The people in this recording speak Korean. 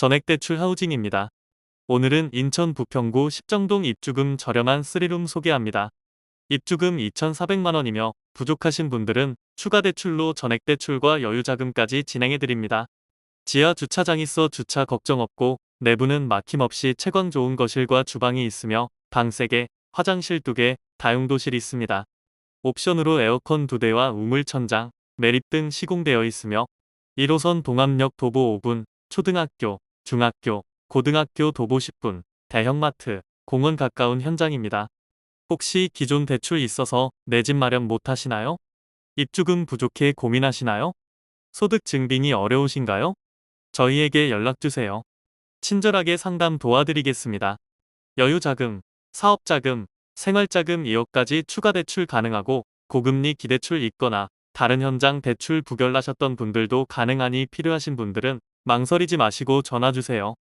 전액대출 하우징입니다. 오늘은 인천 부평구 십정동 입주금 저렴한 3룸 소개합니다. 입주금 2,400만원이며 부족하신 분들은 추가 대출로 전액대출과 여유자금까지 진행해드립니다. 지하 주차장 있어 주차 걱정 없고 내부는 막힘없이 채광 좋은 거실과 주방이 있으며 방 3개, 화장실 2개, 다용도실 있습니다. 옵션으로 에어컨 2대와 우물 천장, 매립 등 시공되어 있으며 1호선 동암역 도보 5분, 초등학교, 중학교, 고등학교 도보 10분, 대형마트, 공원 가까운 현장입니다. 혹시 기존 대출 있어서 내 집 마련 못 하시나요? 입주금 부족해 고민하시나요? 소득 증빙이 어려우신가요? 저희에게 연락주세요. 친절하게 상담 도와드리겠습니다. 여유자금, 사업자금, 생활자금 2억까지 추가 대출 가능하고 고금리 기대출 있거나 다른 현장 대출 부결나셨던 분들도 가능하니 필요하신 분들은 망설이지 마시고 전화 주세요.